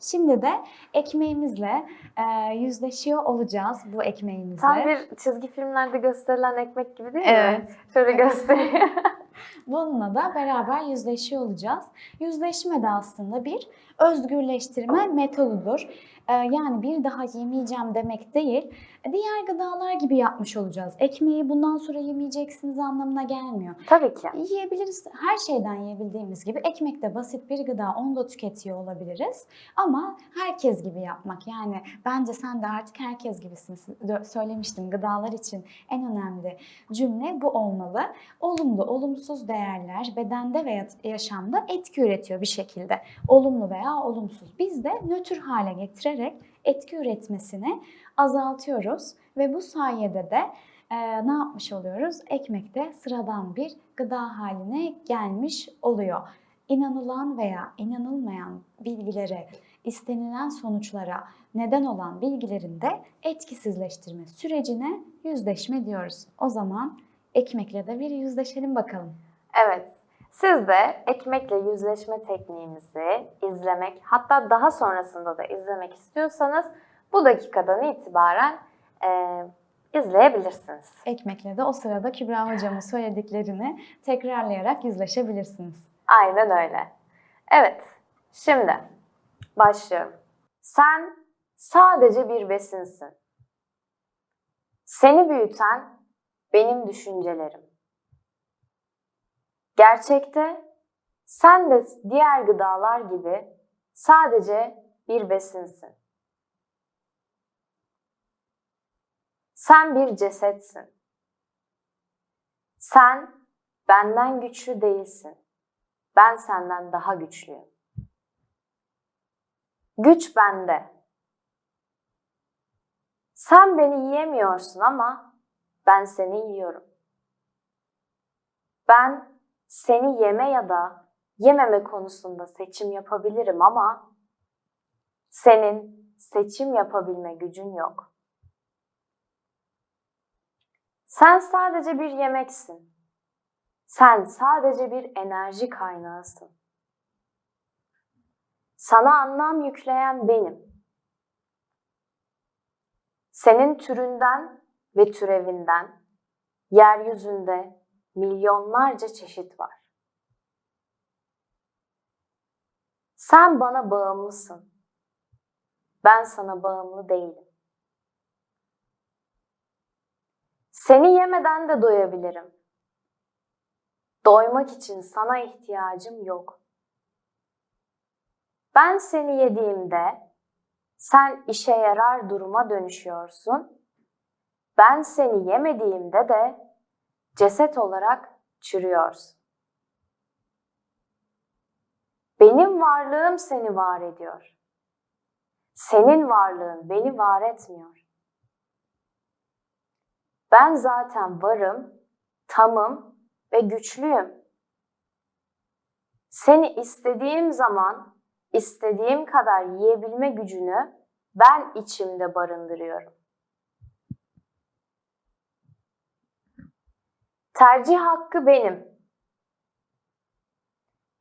Şimdi de ekmeğimizle e, yüzleşiyor olacağız bu ekmeğimizle. Tam bir çizgi filmlerde gösterilen ekmek gibi değil mi? Evet. Şöyle göstereyim. Bununla da beraber yüzleşiyor olacağız. Yüzleşme de aslında bir özgürleştirme metodudur. Ee, yani bir daha yemeyeceğim demek değil, diğer gıdalar gibi yapmış olacağız. Ekmeği bundan sonra yemeyeceksiniz anlamına gelmiyor. Tabii ki. Yiyebiliriz, her şeyden yiyebildiğimiz gibi ekmek de basit bir gıda, onu da tüketiyor olabiliriz. Ama herkes gibi yapmak yani bence sen de artık herkes gibisin. Sö- Söylemiştim gıdalar için en önemli cümle bu olmalı. Olumlu, olumsuz değerler bedende veya yaşamda etki üretiyor bir şekilde. Olumlu veya olumsuz. Biz de nötr hale getirerek etki üretmesini azaltıyoruz ve bu sayede de e, ne yapmış oluyoruz? Ekmekte sıradan bir gıda haline gelmiş oluyor. İnanılan veya inanılmayan bilgilere, istenilen sonuçlara neden olan bilgilerin de etkisizleştirme sürecine yüzleşme diyoruz. O zaman ekmekle de bir yüzleşelim bakalım. Evet. Siz de ekmekle yüzleşme tekniğimizi izlemek, hatta daha sonrasında da izlemek istiyorsanız bu dakikadan itibaren e, izleyebilirsiniz. Ekmekle de o sırada Kübra hocamın söylediklerini tekrarlayarak yüzleşebilirsiniz. Aynen öyle. Evet, şimdi başlıyorum. Sen sadece bir besinsin. Seni büyüten benim düşüncelerim. Gerçekte sen de diğer gıdalar gibi sadece bir besinsin. Sen bir cesetsin. Sen benden güçlü değilsin. Ben senden daha güçlüyüm. Güç bende. Sen beni yiyemiyorsun ama ben seni yiyorum. Ben seni yeme ya da yememe konusunda seçim yapabilirim ama senin seçim yapabilme gücün yok. Sen sadece bir yemeksin. Sen sadece bir enerji kaynağısın. Sana anlam yükleyen benim. Senin türünden ve türevinden yeryüzünde milyonlarca çeşit var. Sen bana bağımlısın. Ben sana bağımlı değilim. Seni yemeden de doyabilirim. Doymak için sana ihtiyacım yok. Ben seni yediğimde sen işe yarar duruma dönüşüyorsun. Ben seni yemediğimde de ceset olarak çürüyorsun. Benim varlığım seni var ediyor. Senin varlığın beni var etmiyor. Ben zaten varım, tamım ve güçlüyüm. Seni istediğim zaman, istediğim kadar yiyebilme gücünü ben içimde barındırıyorum. Tercih hakkı benim.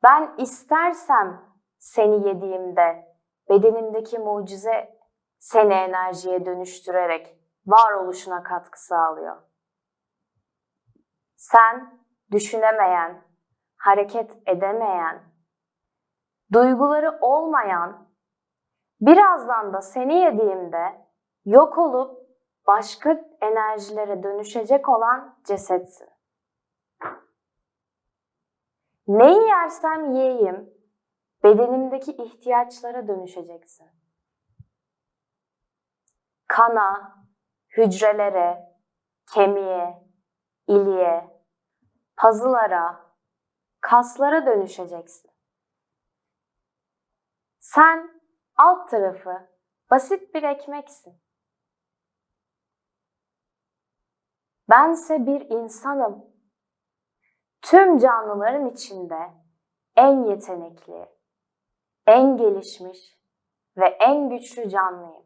Ben istersem seni yediğimde bedenimdeki mucize seni enerjiye dönüştürerek varoluşuna katkı sağlıyor. Sen düşünemeyen, hareket edemeyen, duyguları olmayan, birazdan da seni yediğimde yok olup başka enerjilere dönüşecek olan cesetsin. Neyi yersem yiyeyim, bedenimdeki ihtiyaçlara dönüşeceksin. Kana, hücrelere, kemiğe, iliğe, pazılara, kaslara dönüşeceksin. Sen alt tarafı basit bir ekmeksin. Bense bir insanım. Tüm canlıların içinde en yetenekli, en gelişmiş ve en güçlü canlıyım.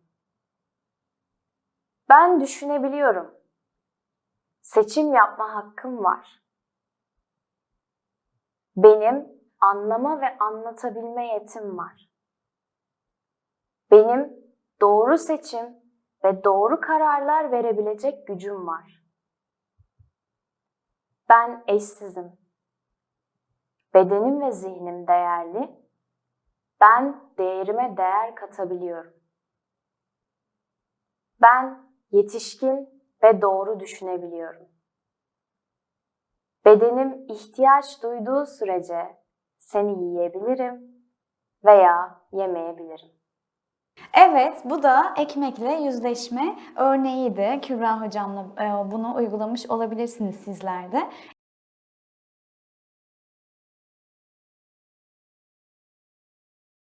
Ben düşünebiliyorum. Seçim yapma hakkım var. Benim anlama ve anlatabilme yetim var. Benim doğru seçim ve doğru kararlar verebilecek gücüm var. Ben eşsizim. Bedenim ve zihnim değerli. Ben değerime değer katabiliyorum. Ben yetişkin ve doğru düşünebiliyorum. Bedenim ihtiyaç duyduğu sürece seni yiyebilirim veya yemeyebilirim. Evet, bu da ekmekle yüzleşme örneğiydi. Kübra hocamla e, bunu uygulamış olabilirsiniz sizler de.